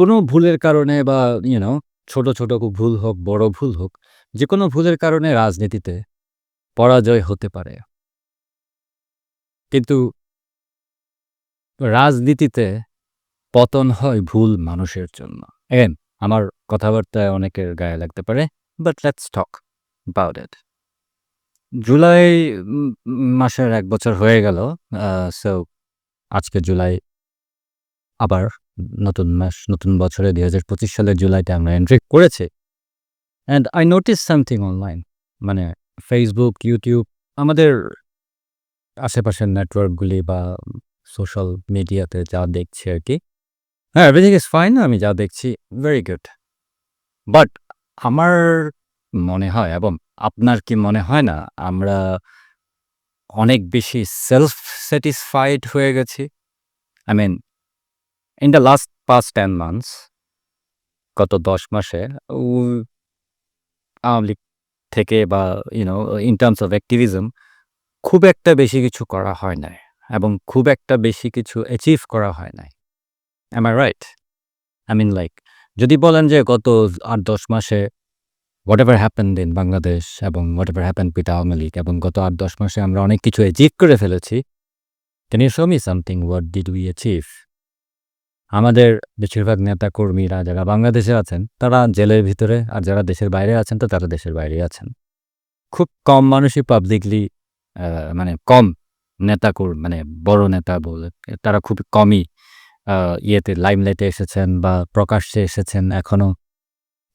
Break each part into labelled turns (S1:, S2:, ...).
S1: কোনো ভুলের কারণে বা ইউ নো ছোট, ছোট ভুল হোক, বড় ভুল হোক, যেকোনো ভুলের কারণে রাজনীতিতে পরাজয় হতে পারে। কিন্তু রাজনীতিতে পতন হয় ভুল মানুষের জন্য। এগেইন আমার কথাবার্তায় অনেকের গায়ে লাগতে পারে। But let's talk about it. July মাসের এক বছর হয়ে গেল। সো আজকে জুলাই আবার নতুন মাস, নতুন বছরে ২০২৫ সালের জুলাইতে আমরা এন্ট্রি করেছি। And I notice something online মানে ফেসবুক ইউটিউব আমাদের আশেপাশের নেটওয়ার্কগুলি বা সোশ্যাল মিডিয়াতে যা দেখছি আর কি হ্যাঁ, এভরিথিং ইজ ফাইন। আমি যা দেখছি ভেরি গুড। বাট আমার মনে হয় এবং আপনার কি মনে হয় না আমরা অনেক বেশি সেলফ স্যাটিসফাইড হয়ে গেছি? I mean in the last past 10 months গত ১০ মাসে আওয়ামী লীগ থেকে বা you know in terms of activism খুব একটা বেশি কিছু করা হয় নাই এবং খুব একটা বেশি কিছু অ্যাচিভ করা হয় নাই। Am I right? I mean like যদি বলেন যে গত ৮-১০ মাসে whatever happen in Bangladesh এবং whatever happened with Awami League এবং গত আট, দশ মাসে আমরা অনেক কিছু অ্যাচিভ করে ফেলেছি। Can you show me something what did we achieve? আমাদের বেশিরভাগ নেতাকর্মীরা যারা বাংলাদেশে আছেন তারা জেলের ভিতরে আর যারা দেশের বাইরে আছেন তো তারা দেশের বাইরেই আছেন। খুব কম মানুষই পাবলিকলি মানে কম নেতাকর মানে বড় নেতা বলে তারা খুব কমই ইয়েতে লাইমলাইটে এসেছেন বা প্রকাশ্যে এসেছেন। এখনও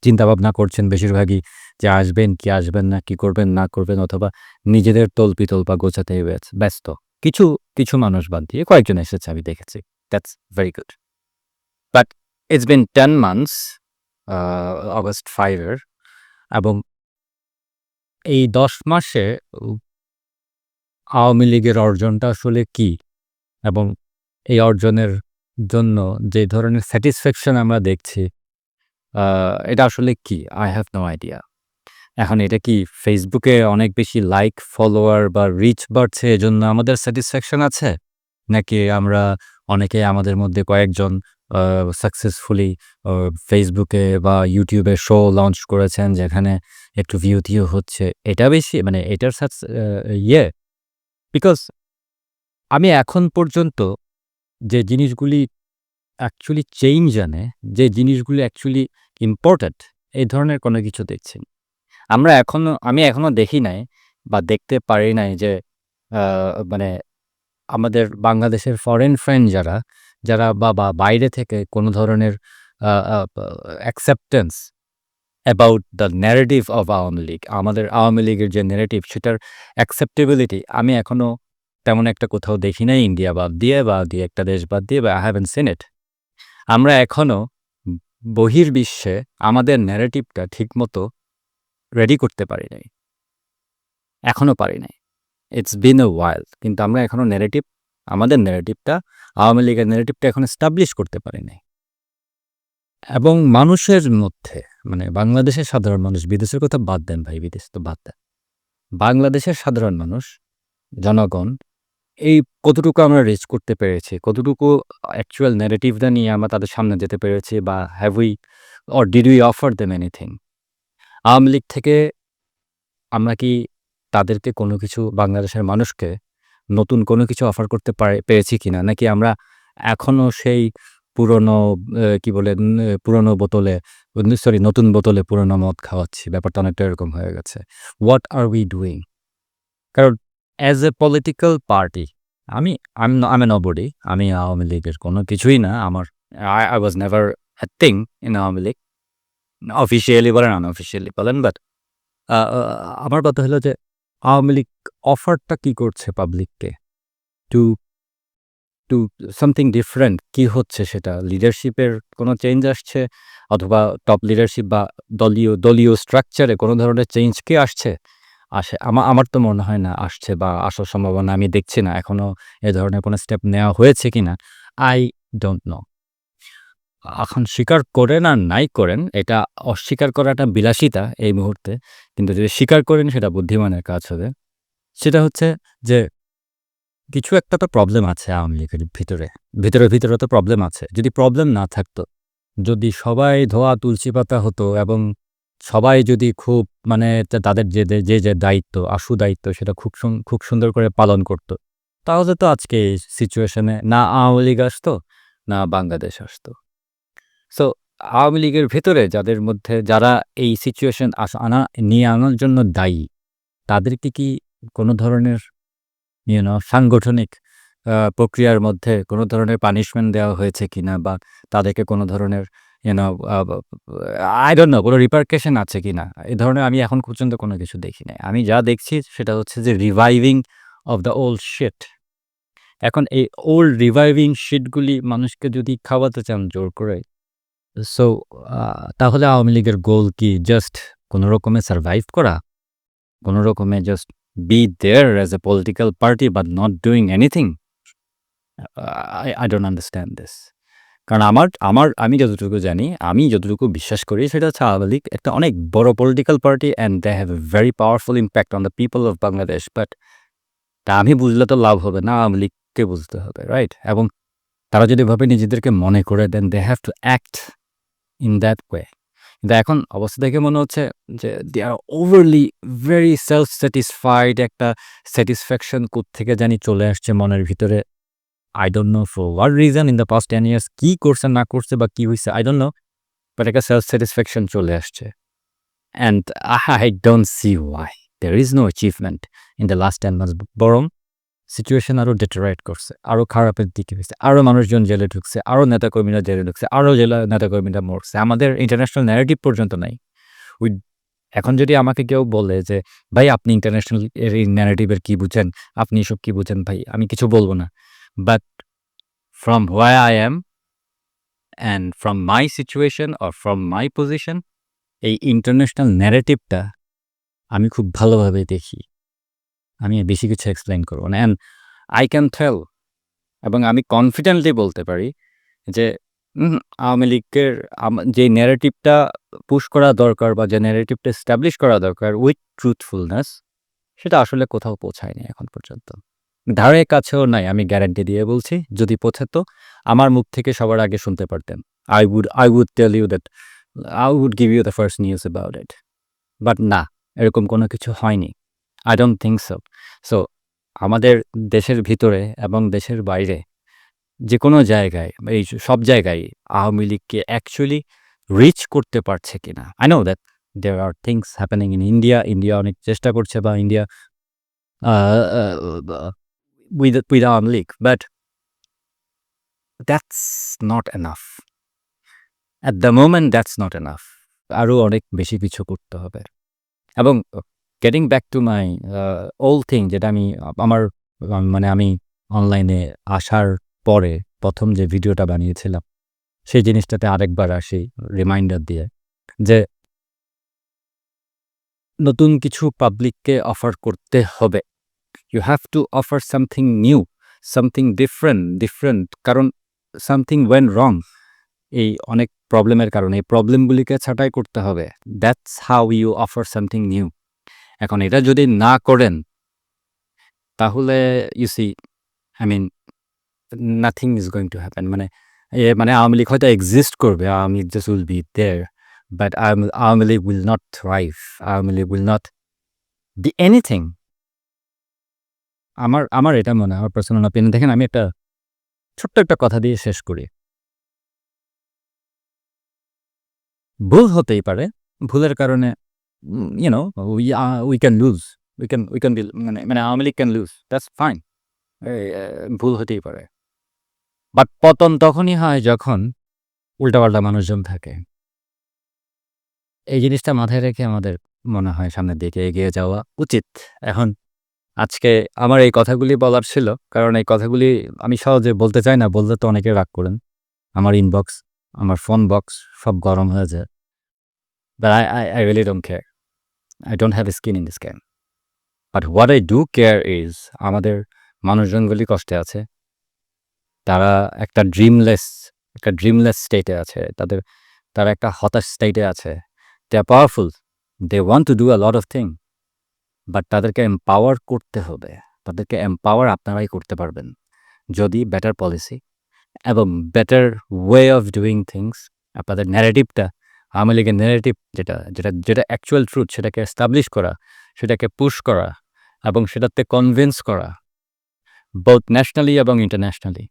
S1: চিন্তাভাবনা করছেন বেশিরভাগই যে আসবেন কি আসবেন না, কি করবেন না করবেন অথবা নিজেদের তল্পি-তল্পা গোছাতেই ব্যস ব্যস্ত। কিছু, কিছু মানুষ বাদ দিয়ে কয়েকজন এসেছে আমি দেখেছি। That's very good. It's been 10 months August 5 এর এবং এই ১০ মাসে আওয়ামী লীগের অর্জনটা আসলে কি? এবং এই অর্জনের জন্য যে ধরনের স্যাটিসফ্যাকশন আমরা দেখছি এটা আসলে কি? I have no idea. এখন এটা কি ফেসবুকে অনেক বেশি লাইক, ফলোয়ার বা রিচ বাড়ছে এজন্য আমাদের স্যাটিসফ্যাকশন আছে? নাকি আমরা অনেকেই আমাদের মধ্যে কয়েকজন সাকসেসফুলি ফেসবুকে বা ইউটিউবে শো লঞ্চ করেছেন যেখানে একটু ভিউ-টিউ হচ্ছে। এটা বেশি মানে এটার সাকস ইয়ে বিকজ আমি এখন পর্যন্ত যে জিনিসগুলি অ্যাকচুয়ালি চেঞ্জ আনে, যে জিনিসগুলি অ্যাকচুয়ালি ইম্পোর্টেন্ট এই ধরনের কোনো কিছু দেখছি আমরা এখনও আমি এখনও দেখি নাই বা দেখতে পারি নাই যে মানে আমাদের বাংলাদেশের ফরেন ফ্রেন্ড যারা, যারা বা বাইরে থেকে কোনো ধরনের acceptance about the narrative of Awami League, আমাদের আওয়ামী লীগের যে ন্যারেটিভ সেটার অ্যাকসেপ্টেবিলিটি আমি এখনও তেমন একটা কোথাও দেখি নাই ইন্ডিয়া বাদ দিয়ে বা দিয়ে একটা দেশ বাদ দিয়ে বা আই হ্যাভেন্ট সিন ইট। আমরা এখনও বহির্বিশ্বে আমাদের ন্যারেটিভটা ঠিকমতো রেডি করতে পারি নাই। এখনও পারি নাই। ইটস বিন আ ওয়াইল্ড কিন্তু আমরা এখনও ন্যারেটিভ আমাদের ন্যারেটিভটা আওয়ামী লীগের ন্যারেটিভটা এখন এস্টাবলিশ করতে পারি নাই। এবং মানুষের মধ্যে মানে বাংলাদেশের সাধারণ মানুষ বিদেশের কথা বাদ দেন ভাই বিদেশ তো বাদ দেন। বাংলাদেশের সাধারণ মানুষ, জনগণ এই কতটুকু আমরা রিচ করতে পেরেছি, কতটুকু অ্যাকচুয়াল ন্যারেটিভটা নিয়ে আমরা তাদের সামনে যেতে পেরেছি বা have we or did we offer them anything? Awami League থেকে আমরা কি তাদেরকে কোনো কিছু বাংলাদেশের মানুষকে নতুন কোনো কিছু অফার করতে পারে পেরেছি কিনা? নাকি আমরা এখনও সেই পুরনো কি বলে পুরনো বোতলে সরি নতুন বোতলে পুরনো মদ খাওয়াচ্ছি। ব্যাপারটা অনেকটা এরকম হয়ে গেছে। What are we doing? কারণ অ্যাজ এ পলিটিক্যাল পার্টি আমি এ নোবডি আমি আওয়ামী লীগের কোনো কিছুই না। আমার I I was never a thing in Awami League. Officially বলেন, আনঅফিসিয়ালি বলেন বাট আমার কথা হলো যে আওয়ামী লীগ অফারটা কি করছে পাবলিককে? টু টু সামথিং ডিফারেন্ট কি হচ্ছে সেটা? লিডারশিপের কোনো চেঞ্জ আসছে? অথবা টপ লিডারশিপ বা দলীয় দলীয় স্ট্রাকচারে কোনো ধরনের চেঞ্জ কি আসছে? আসে আমার আমার তো মনে হয় না আসছে বা আসার সম্ভাবনা আমি দেখছি না। এখনও এ ধরনের কোনো স্টেপ নেওয়া হয়েছে কিনা? I don't know. এখন স্বীকার করেন আর নাই করেন এটা অস্বীকার করাটা বিলাসিতা এই মুহূর্তে। কিন্তু যদি স্বীকার করেন সেটা বুদ্ধিমানের কাজ হবে। সেটা হচ্ছে যে কিছু একটা তো প্রবলেম আছে আওয়ামী লীগের ভিতরে। ভিতরে, ভিতরে তো প্রবলেম আছে। যদি প্রবলেম না থাকতো যদি সবাই ধোয়া তুলসী পাতা হতো এবং সবাই যদি খুব মানে তাদের যে যে যে দায়িত্ব, আশু দায়িত্ব সেটা খুব খুব সুন্দর করে পালন করত। তাহলে তো আজকে এই সিচুয়েশনে না আওয়ামী লীগ আসতো, না বাংলাদেশ আসতো। সো আওয়ামী লীগের ভেতরে যাদের মধ্যে যারা এই সিচুয়েশন আনা নিয়ে আনার জন্য দায়ী, তাদেরকে কি কোনো ধরনের ইউ নো সাংগঠনিক প্রক্রিয়ার মধ্যে কোনো ধরনের পানিশমেন্ট দেওয়া হয়েছে কিনা বা তাদেরকে কোনো ধরনের ইউ নো আ বা আই নো কোনো রিপারকেশন আছে কিনা? এ ধরনের আমি এখন পর্যন্ত কোনো কিছু দেখি নাই। আমি যা দেখছি সেটা হচ্ছে যে reviving of the old shit. এখন এই ওল্ড রিভাইভিং শিটগুলি মানুষকে যদি খাওয়াতে চান জোর করে, সো তাহলে আওয়ামী লীগের গোল কি জাস্ট কোনো রকমে সারভাইভ করা? কোনো রকমে just be there as a political party but not doing anything? I I don't understand this. কারণ আমার আমার আমি যতটুকু জানি, আমি যতটুকু বিশ্বাস করি সেটা হচ্ছে আওয়ামী লীগ একটা অনেক বড় political party and they have a very powerful impact on the people of Bangladesh. But তা আমি বুঝলে তো লাভ হবে না, আওয়ামী লীগকে বুঝতে হবে, রাইট? এবং তারা যদি এভাবে নিজেদেরকে মনে করে then they have to act in that way. কিন্তু এখন অবস্থা দেখে মনে হচ্ছে যে they are overly very self satisfied একটা স্যাটিসফ্যাকশন কোত্থেকে জানি চলে আসছে মনের ভিতরে। I don't know for what reason in the past 10 years কি করছে, না করছে বা কি হয়েছে আই ডোন্ট নো। বাট একটা সেলফ স্যাটিসফ্যাকশন চলে আসছে। And I don't see why there is no achievement in the last 10 months বরং সিচুয়েশন আরও ডিটেরিয়েট করছে। আরও খারাপের দিকে হইছে। আরও মানুষজন জেলে ঢুকছে, আরও নেতাকর্মীরা জেলে ঢুকছে, আরও জেলা নেতাকর্মীরা মরছে। আমাদের ইন্টারন্যাশনাল ন্যারেটিভ পর্যন্ত নাই। উই এখন যদি আমাকে কেউ বলে যে, "ভাই আপনি ইন্টারন্যাশনাল এর এই ন্যারেটিভের কি বুঝেন? আপনি এসব কি বুঝেন ভাই?" আমি কিছু বলব না। But from where I am and from my situation or from my position এই ইন্টারন্যাশনাল ন্যারেটিভটা আমি খুব ভালোভাবে দেখি। আমি বেশি কিছু এক্সপ্লেইন করব না। অ্যান্ড আই ক্যান টেল এবং আমি কনফিডেন্টলি বলতে পারি যে আওয়ামী লীগের যে ন্যারেটিভটা পুশ করা দরকার বা যে ন্যারেটিভটা এস্টাবলিশ করা দরকার উইথ ট্রুথফুলনেস সেটা আসলে কোথাও পৌঁছায়নি এখন পর্যন্ত। ধারে কাছেও নাই আমি গ্যারান্টি দিয়ে বলছি। যদি পৌঁছাতো আমার মুখ থেকে সবার আগে শুনতে পারতেন। I would I would tell you that I would give you the first news about it. But না, এরকম কোনো কিছু হয়নি। I don't think so. So আমাদের দেশের ভিতরে এবং দেশের বাইরে যে কোনো জায়গায়, এই সব জায়গায় আওয়ামী লীগকে অ্যাকচুয়ালি রিচ করতে পারছে কিনা? I know that there are things happening in India. India অনেক চেষ্টা করছে বা India with with Awami League. But that's not enough. At the moment that's not enough. আরও অনেক বেশি কিছু করতে হবে। এবং getting back to my uh old thing যেটা আমি আমার মানে আমি অনলাইনে আসার পরে প্রথম যে ভিডিওটা বানিয়েছিলাম, সেই জিনিসটাতে আরেকবার আসি রিমাইন্ডার দিয়ে যে নতুন কিছু পাবলিককে অফার করতে হবে। You have to offer something new, something different different কারণ সামথিং ওয়েন্ট রং। এই অনেক প্রবলেমের কারণে এই প্রবলেমগুলিকে ছাঁটাই করতে হবে। That's how you offer something new. এখন এটা যদি না করেন, তাহলে you see I mean nothing is going to happen মানে এ মানে আওয়ামী লীগ হয়তো এক্সিস্ট করবে। Awami League just will be there. But Awami League will not thrive. Awami League will not be anything. আমার আমার এটা মনে হয় আমার পার্সোনাল অপিনিয়ন দেখেন আমি একটা ছোট্ট একটা কথা দিয়ে শেষ করি। ভুল হতেই পারে। ভুলের কারণে উম you know we uh we can lose. We can we can be মানে মানে Awami League can lose. That's fine. ভুল হতেই পারে। বাট পতন তখনই হয় যখন উল্টাপাল্টা মানুষজন থাকে। এই জিনিসটা মাথায় রেখে আমাদের মনে হয় সামনের দিকে এগিয়ে যাওয়া উচিত। এখন আজকে আমার এই কথাগুলি বলার ছিল। কারণ এই কথাগুলি আমি সহজে বলতে চাই না। বললে তো অনেকে রাগ করেন। আমার ইনবক্স, আমার ফোন বক্স সব গরম হয়ে যায়। But I I I really don't care. I don't have a skin in this game. But what I do care is আমাদের মানুষজনগুলি কষ্টে আছে। তারা একটা ড্রিমলেস একটা ড্রিমলেস স্টেটে আছে। তাদের, তারা একটা হতাশ স্টেটে আছে। They are powerful. They want to do a lot of thing. But তাদেরকে এম্পাওয়ার করতে হবে। তাদেরকে এম্পাওয়ার আপনারাই করতে পারবেন। যদি বেটার পলিসি এবং better way of doing things আপনাদের ন্যারেটিভটা আওয়ামী লীগের ন্যারেটিভ যেটা যেটা যেটা অ্যাকচুয়াল ট্রুথ সেটাকে এস্টাবলিশ করা, সেটাকে পুশ করা এবং সেটাতে কনভিন্স করা বোথ ন্যাশনালি এবং internationally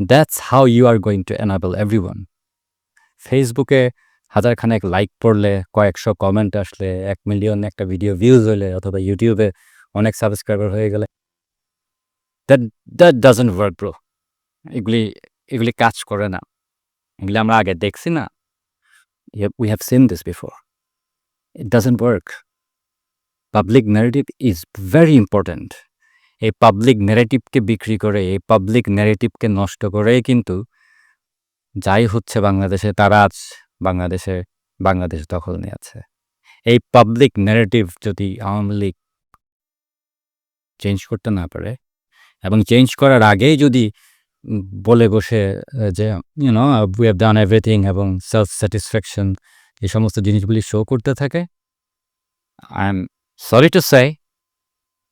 S1: that's how you are going to enable everyone ফেসবুকে হাজারখানেক লাইক পড়লে, কয়েকশো কমেন্ট আসলে, এক মিলিয়ন একটা ভিডিও ভিউজ হলে, অথবা ইউটিউবে অনেক সাবস্ক্রাইবার হয়ে গেলে। That that doesn't work bro এগুলি এগুলি কাজ করে না। এগুলি আমরা আগে দেখছি না। We have seen this before it doesn't work public narrative is very important এই পাবলিক ন্যারেটিভকে বিক্রি করে এই পাবলিক ন্যারেটিভকে নষ্ট করেই কিন্তু যাই হচ্ছে বাংলাদেশে, তারা আজ বাংলাদেশে, বাংলাদেশ দখল নিয়েছে এই পাবলিক ন্যারেটিভ যদি আওয়ামী লীগ চেঞ্জ করতে না পারে এবং চেঞ্জ করার আগেই যদি বলে বসে যে you know we have done everything এবং সেলফ স্যাটিসফ্যাকশন এই সমস্ত জিনিসগুলি শো করতে থাকে। I am sorry to say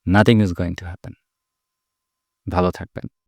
S1: nothing is going to happen ভালো থাকবেন।